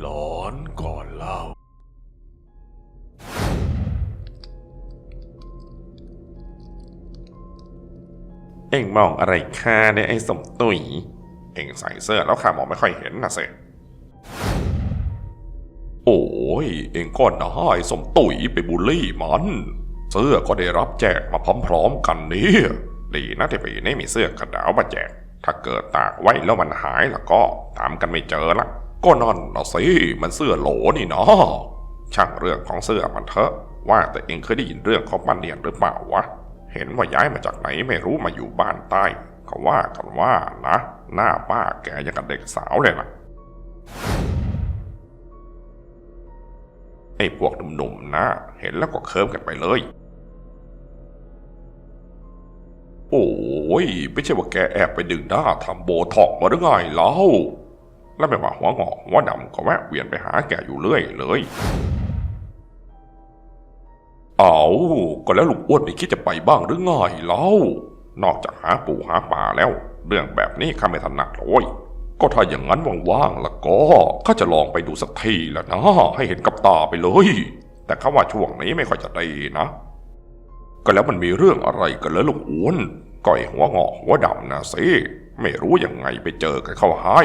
หลอนก่อนเล่า เอ็งมองอะไรข้าเนี่ยไอ้สมตุยเอ็งใส่เสื้อแล้วข้ามองไม่ค่อยเห็นนะเซโอ้ย เอ็งก็น่าไอ้สมตุ๋ยไปบูลลี่มัน เสื้อก็ได้รับแจกมาพร้อมๆกันนี่ดีนะที่ปีนี้มีเสื้อกระดาวมาแจก ถ้าเกิดตากไว้แล้วมันหายแล้วก็ตามกันไม่เจอละ ก็นั่นนะสิมันเสื้อโหลนี่เนาะช่างเรื่องของเสื้อมันเถอะว่าแต่เองเคยได้ยินเรื่องของปันเนียนหรือเปล่าวะ เห็นว่าย้ายมาจากไหนไม่รู้มาอยู่บ้านใต้เขาว่ากันว่านะ หน้าป้าแกยังกับเด็กสาวเลยนะไอ้พวกหนุ่มๆนะ เห็นแล้วก็เคิมกันไปเลย โอ้ยไม่ใช่ว่าแกแอบไปดึงหน้าทำโบท็อกมาหรือไงเล่า แล้วไม่ว่าหัวงอกหัวดำก็แวะเวียนไปหาแกอยู่เรื่อยเลยเอาก็แล้วลุงอ้วนไม่คิดจะไปบ้างหรือไงเล่านอกจากหาปูหาปลาแล้ว เรื่องแบบนี้ข้าไม่ถนัดเลยก็ถ้าอย่างนั้นว่างๆแล้วก็ข้าจะลองไปดูสักทีแหละนะ ให้เห็นกับตาไปเลย แต่เขาว่าช่วงนี้ไม่ค่อยจะดีนะ ก็แล้วมันมีเรื่องอะไรกันแล้วลุงอ้วนก้อยหัวงอกหัวดำนะสิไม่รู้ยังไงไปเจอกันเข้าให้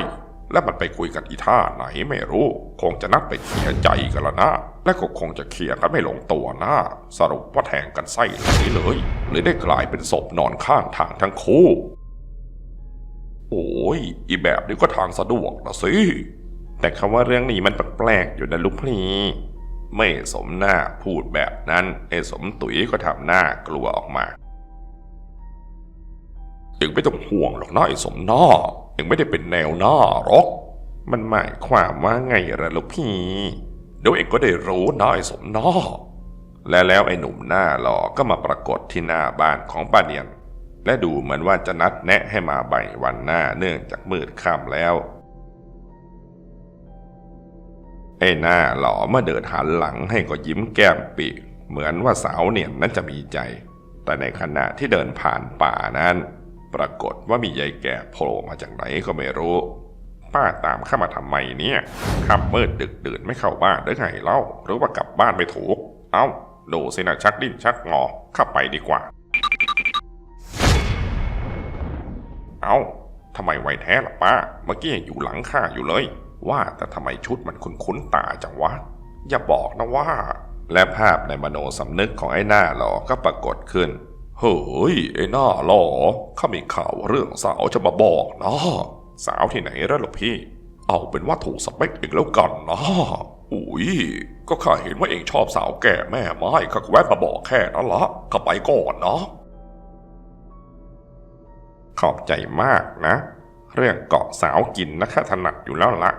แล้วมันไปคุยกันอีท่าไหนไม่รู้ คงจะนัดไปเคลียร์ใจกันละนะ และก็คงจะเคลียร์กันไม่ลงตัวนะสรุปว่าแทงกันไส้ไหลเลยเลยได้กลายเป็นศพนอนข้างทางทั้งคู่ โอ้ย อีแบบนี้ก็ทางสะดวกนะสิ แต่คำว่าเรื่องนี้มันแปลกๆอยู่นะลูกพี่ ไม่สมหน้าพูดแบบนั้นไอ้สมตุ๋ยก็ทำหน้ากลัวออกมาเองไม่ต้องห่วงหรอกนะไอ้สมหน้า เองไม่ได้เป็นแนวหน้าหรอก มันหมายความว่าไงล่ะลูกพี่ เดี๋ยวเองก็ได้รู้นะไอ้สมน้าและแล้วไอ้หนุ่มหน้าหล่อก็มาปรากฏที่หน้าบ้านของป้าเนียน และดูเหมือนว่าจะนัดแนะให้มาบ่ายวันหน้าเนื่องจากมืดค่ำแล้ว ไอ้หน้าหล่อเมื่อเดินหันหลังให้ก็ยิ้มแก้มปีเหมือนว่าสาวเนียนนั้นจะมีใจ แต่ในขณะที่เดินผ่านป่านั้น ปรากฏว่ามียายแก่โผล่มาจากไหนก็ไม่รู้ ป้าตามเข้ามาทำไมเนี่ยค่ำมืดดึกดื่นไม่เข้าบ้านหรือไงเล่า หรือว่ากลับบ้านไม่ถูก เอ้าดูสินะชักดิ้นชักงอเข้าไปดีกว่า เอ้าทำไมไวแท้ล่ะป้า เมื่อกี้ยังอยู่หลังข้าอยู่เลย ว่าแต่ทำไมชุดมันคุ้นๆตาจังวะ อย่าบอกนะว่า และภาพในมโนสำนึกของไอ้หน้าหลอก็ปรากฏขึ้น เฮ้ยไอ้หน้าหล่อข้ามีข่าวเรื่องสาวจะมาบอกนะสาวที่ไหนแล้วลูกพี่ เอาเป็นว่าถูกสเปคเองแล้วกันนะอุ้ยก็ข้าเห็นว่าเองชอบสาวแก่แม่ไม้ข้าก็แวะมาบอกแค่นั้นละข้าไปก่อนนะขอบใจมากนะ เรื่องเกาะสาวกินนะข้าถนัดอยู่แล้วละ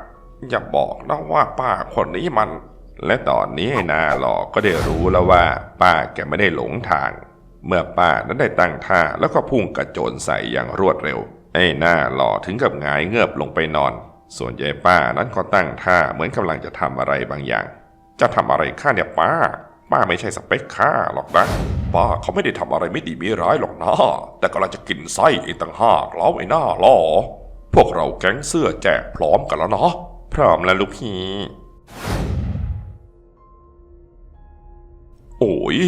อย่าบอกนะว่าป้าคนนี้มัน และตอนนี้ไอ้นาหลอกก็ได้รู้แล้วว่า ป้าแกไม่ได้หลงทาง เมื่อป้านั้นได้ตั้งท่าแล้วก็พุ่งกระโจนใส่อย่างรวดเร็ว ไอ้หน้าหล่อถึงกับหงายเงือบลงไปนอน ส่วนยายป้านั้นก็ตั้งท่าเหมือนกำลังจะทำอะไรบางอย่าง จะทำอะไรข้าเนี่ยป้า ป้าไม่ใช่สเปคข้าหรอกนะป้าเขาไม่ได้ทำอะไรไม่ดีไม่ร้ายหรอกนะแต่กำลังจะกินไส้เองต่างหากแล้วไอ้หน้าหล่อพวกเราแก๊งเสื้อแจกพร้อมกันแล้วเนาะพร้อมแล้วลูกพี่ โอ้ย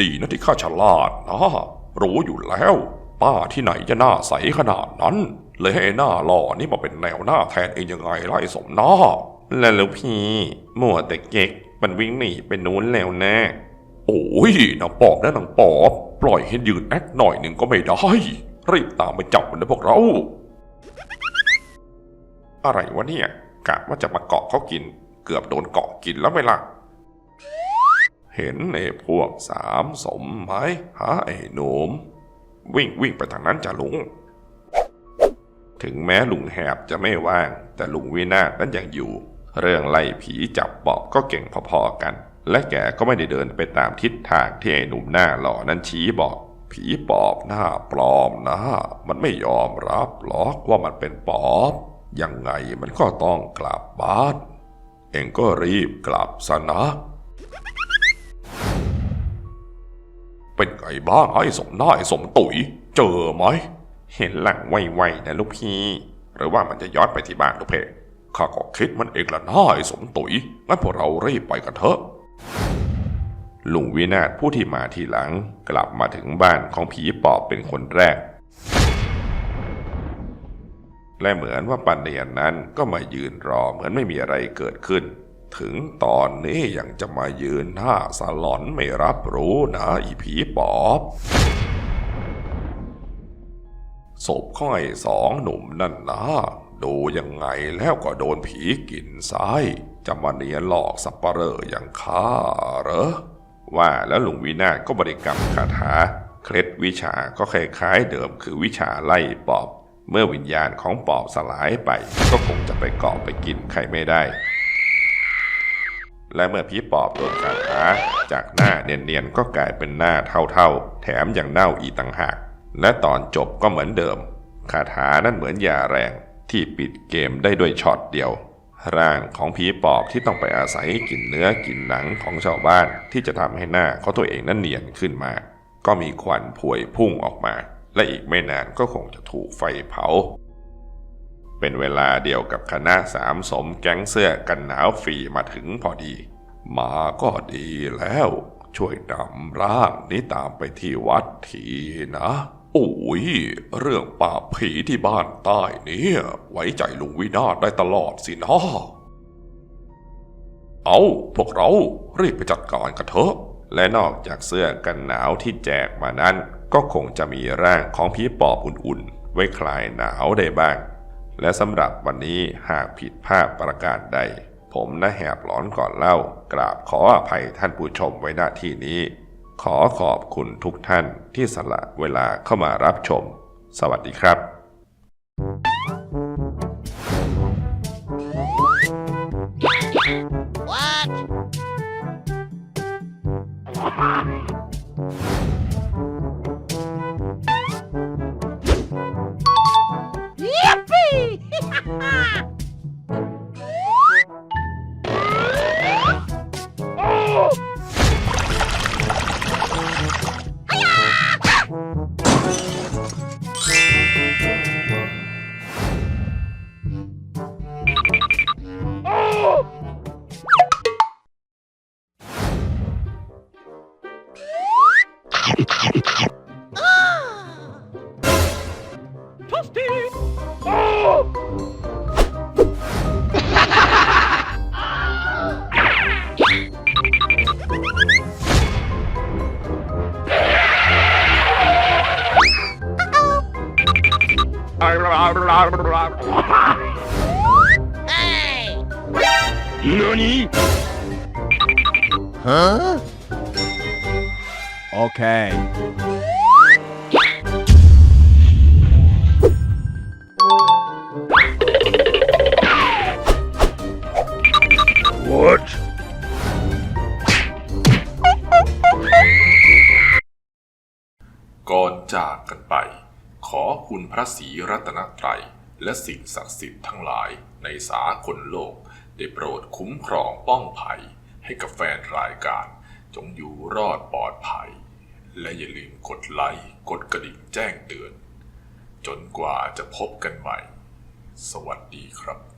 ดีนะที่ข้าฉลาดนะ รู้อยู่แล้ว ป้าที่ไหนจะหน้าใสขนาดนั้น เลยให้หน้าหล่อนี่มาเป็นแนวหน้าแทนเองยังไงล่ะไอ้สมน้าแล้วลูกพี่มัวแต่เก๊กมันวิ่งหนีไปนู้นแล้วแน่โอ้ยนางปอบนะนางปอบ ปล่อยให้ยืนแอคหน่อยหนึ่งก็ไม่ได้ รีบตามไปจับมันนะพวกเรา อะไรวะเนี่ยกะว่าจะมาเกาะเขากิน เกือบโดนเกาะกินแล้วไหมล่ะ เห็นไอ้พวกสามสมไหมฮะไอ้หนุ่มวิ่งวิ่งไปทางนั้นจ้ะลุง ถึงแม้ลุงแหบจะไม่ว่าง แต่ลุงวินาศนั้นยังอยู่ เรื่องไล่ผีจับปอบก็เก่งพอๆกัน และแกก็ไม่ได้เดินไปตามทิศทางที่ไอ้หนุ่มหน้าหล่อนั้นชี้บอก ผีปอบหน้าปลอมนะ มันไม่ยอมรับหรอกว่ามันเป็นปอบยังไงมันก็ต้องกลับบ้าน เองก็รีบกลับซะนะ เป็นไงบ้างไอ้สมหน้าไอ้สมตุ๋ย เจอไหม เห็นหลังไวๆนะลูกพี่ หรือว่ามันจะย้อนไปที่บ้านลูกเพข้าก็คิดมันเองละน้าไอ้สมตุยงั้นพวกเรารีบไปกันเถอะลุงวินาศผู้ที่มาทีหลัง กลับมาถึงบ้านของผีปอบเป็นคนแรก และเหมือนว่าปันเนียนนั้นก็มายืนรอเหมือนไม่มีอะไรเกิดขึ้น ถึงตอนนี้ยังจะมายืนหน้าสลอนไม่รับรู้นะอีผีปอบศพข้อยสองหนุ่มนั่นนะดูยังไงแล้วก็โดนผีกินไส้จะมาเนียนหลอกสับปะเหรออย่างข้าเหรอว่าแล้วลุงวินาก็บริกรรมคาถาเคล็ดวิชาก็คล้ายๆเดิมคือวิชาไล่ปอบ เมื่อวิญญาณของปอบสลายไป ก็คงจะไปเกาะไปกินใครไม่ได้ และเมื่อผีปอบโดนคาถาจากหน้าเนียนๆก็กลายเป็นหน้าเท่าๆ แถมยังเน่าอีต่างหาก และตอนจบก็เหมือนเดิม คาถานั้นเหมือนยาแรงที่ปิดเกมได้ด้วยช็อตเดียว ร่างของผีปอบที่ต้องไปอาศัยกินเนื้อกินหนังของชาวบ้านที่จะทำให้หน้าเขาตัวเองนั้นเนียนขึ้นมา ก็มีควันพวยพุ่งออกมา และอีกไม่นานก็คงจะถูกไฟเผา เป็นเวลาเดียวกับคณะสามสมแก๊งเสื้อกันหนาวฟรีมาถึงพอดี มาก็ดีแล้ว ช่วยนำร่างนี้ตามไปที่วัดทีนะโอ้ย เรื่องป่าผีที่บ้านใต้เนี่ไว้ใจลุงวินาศได้ตลอดสินะเอาพวกเรารีบไปจัดการกันเถอะ และนอกจากเสื้อกันหนาวที่แจกมานั้น ก็คงจะมีร่างของผีปอบอุ่นๆ ไว้คลายหนาวได้บ้าง และสำหรับวันนี้หากผิดพลาดประการใด ผมนะแหบหลอนก่อนเล่า กราบขออภัยท่านผู้ชมไว้ณที่นี้ ขอขอบคุณทุกท่านที่สละเวลาเข้ามารับชม สวัสดีครับ Huh? Okay. What? ก่อนจากกันไปข อคุณพระศรีรัตนตรัย และสิ่งศักดิ์สิทธิ์ทั้งหลายในสาคนโลก ได้โปรดคุ้มครองป้องภัย ให้กับแฟนรายการ จงอยู่รอดปลอดภัย และอย่าลืมกดไลค์กดกระดิ่งแจ้งเตือน จนกว่าจะพบกันใหม่ สวัสดีครับ